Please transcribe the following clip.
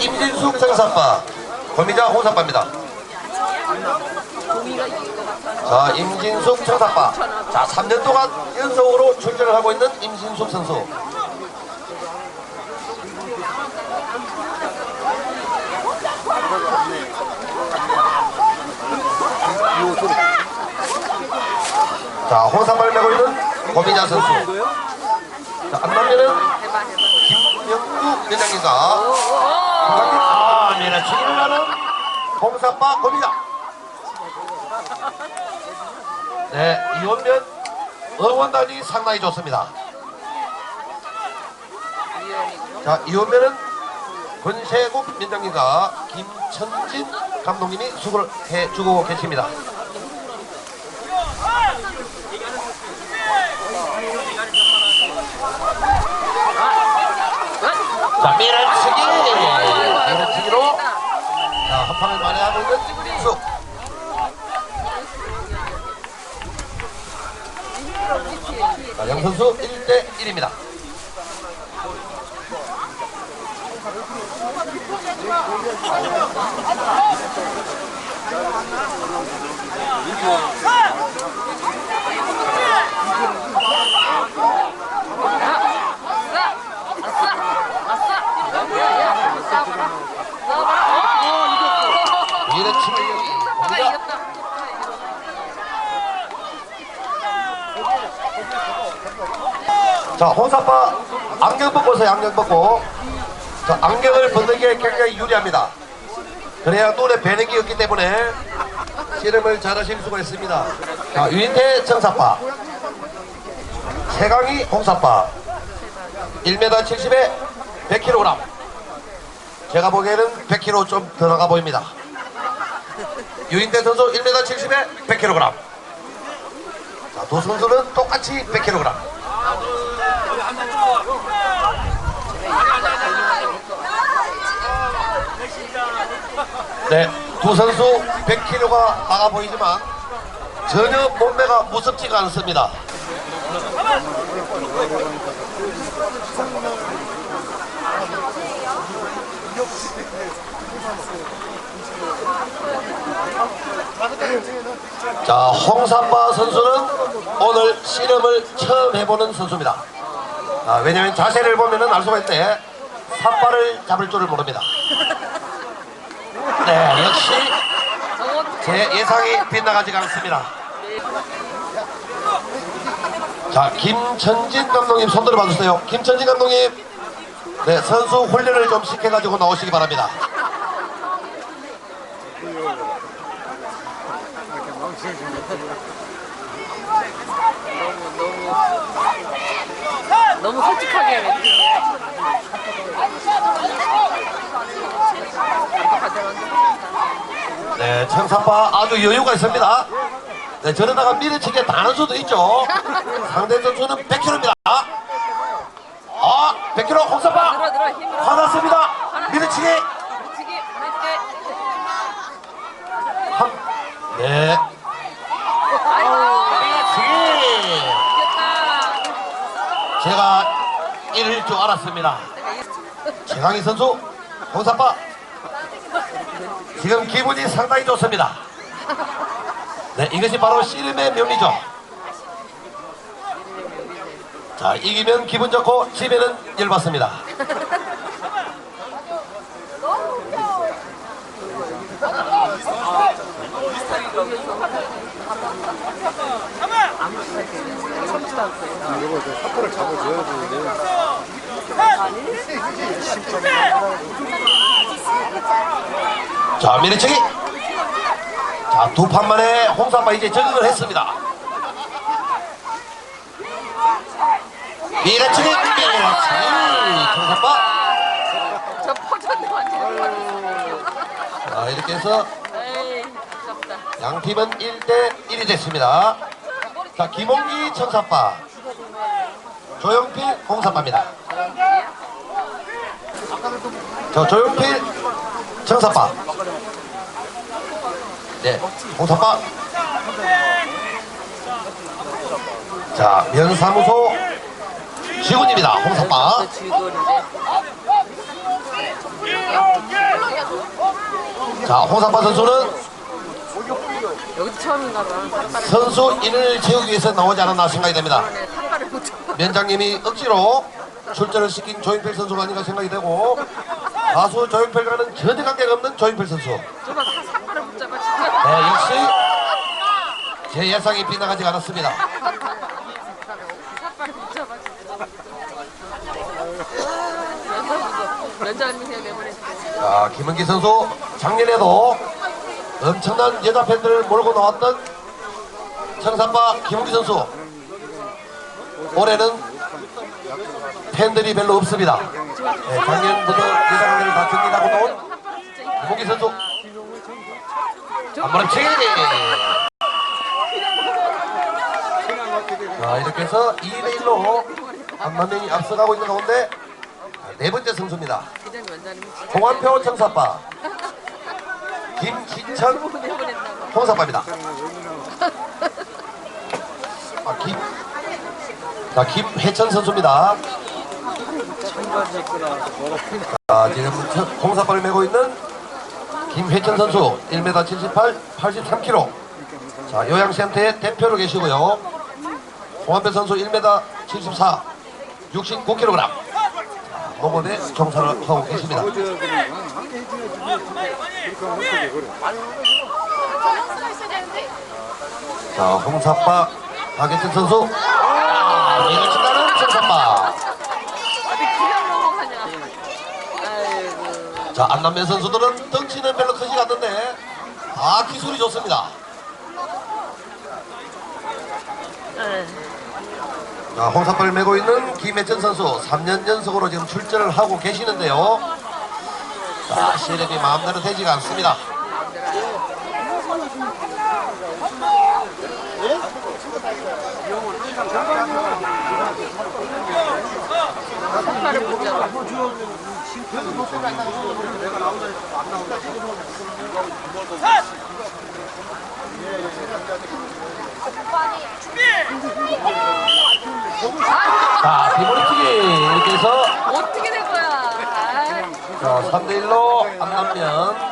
임진숙. 청사빠 권미자 홍사빠입니다. 자 임진숙 청사빠 자 3년 동안 연속으로 출전을 하고 있는 임진숙 선수. 자 홍사빠를 메고 있는 권미자 선수. 자 안남면은 김명구 회장님과 아, 밀어치기를 하는 홍사빠 권미자 네, 이원면 응원단이 상당히 좋습니다. 자, 이원면은 권세국 민정님과 김천진 감독님이 수고를 해주고 계십니다. 자, 밀어치기! 밀어치기로 자, 한판을 만회하고 있는 수. 선수 1대 1입니다. 밀어치기 봅니다. 자, 홍사빠 안경 벗고 오세요, 안경 벗고. 자, 안경을 벗는 게 굉장히 유리합니다. 그래야 눈에 뵈는 게 없기 때문에 씨름을 잘 하실 수가 있습니다. 자, 유인태 정사빠. 세강이 홍사빠. 1m 70에 100kg. 제가 보기에는 100kg 좀 들어가 보입니다. 유인태 선수 1m 70에 100kg. 자, 두 선수는 똑같이 100kg. 네, 두 선수 100kg가 나가 보이지만 전혀 몸매가 무섭지가 않습니다. 자, 홍삼바 선수는 오늘 씨름을 처음 해보는 선수입니다. 아, 왜냐면 자세를 보면은 알 수가 있는데 삿발을 잡을 줄을 모릅니다. 네, 역시 제 예상이 빗나가지가 않습니다. 자, 김천진 감독님 손 들어 봐주세요. 김천진 감독님, 네, 선수 훈련을 좀 시켜가지고 나오시기 바랍니다. 너무 솔직하게 멘트. 네, 청사파 아주 여유가 있습니다. 네, 저러다가 밀어치기에 다는 수도 있죠. 상대 선수는 100kg입니다. 아, 100kg 홍사파. 화났습니다. 밀어치기. 치기 할게. 한, 네, 아이고 밀어치기. 이겼다. 제가 이럴 줄 알았습니다. 최강희 선수, 홍사파. 지금 기분이 상당히 좋습니다. 네, 이것이 바로 씨름의 묘미죠. 자, 이기면 기분 좋고, 지면은 열받습니다. 이거 저 사포를 잡아줘야 되는데 자, 밀어치기. 자, 두 판 만에 홍사파 이제 적응을 했습니다. 밀어치기, 밀어치기. 홍사파. 저 퍼졌네 완전. 자, 이렇게 해서. 양 팀은 1대 1이 됐습니다. 자, 김홍기 청사파, 조영필 홍사파입니다. 저 조영필 청사파. 네, 홍사파. 자, 면사무소 직원입니다. 홍사파. 자, 홍사파 선수는 여기도 처음인가 봐. 선수 인을 채우기 위해서 나오지 않았나 생각이 됩니다. 네, 못. 면장님이 억지로 출전을 시킨 조인필 선수가 아닌가 생각이 되고 가수 조인필과는 전혀 관계가 없는 조인필 선수. 저거 사- 삿발을 못 잡아 진짜. 네, 역시 제 예상이 빗나가지 않았습니다. 삿발을 못 잡아 진짜. 면장님도 면장님 그냥 내보내. 자, 김은기 선수 작년에도 엄청난 여자 팬들을 몰고 나왔던 청산파 김은기 선수 올해는 팬들이 별로 없습니다. 네, 작년부터 여자 관계를 다 정리하고 나온. 김은기 선수 한번 치기 자 이렇게 해서 2대1로 한만명이 앞서가고 있는 가운데 네 번째 선수입니다. 동안표 청사빠 봐. 홍사빠입니다. 아, 김, 자, 김혜천 선수입니다. 자, 지금 첫 홍사빠를 메고 있는 김혜천 선수 1m 78, 83kg. 자, 요양센터의 대표로 계시고요. 홍한표 선수 1m 74, 69kg. 목원에 종사를 하고 계십니다. 자, 홍사빠 박예천 선수. 아, 이걸 친다는. 아이고. 자, 안남면 선수들은 덩치는 별로 크지 않는데, 아, 기술이 좋습니다. 에이. 자, 홍사빠를 메고 있는 김혜천 선수 3년 연속으로 지금 출전을 하고 계시는데요. 자, 시력이 마음대로 되지가 않습니다. 삿발을 못 잡아. 자, 비머리튀기 이렇게 해서 어떻게 된 거야? 아이. 자, 3대1로 안남면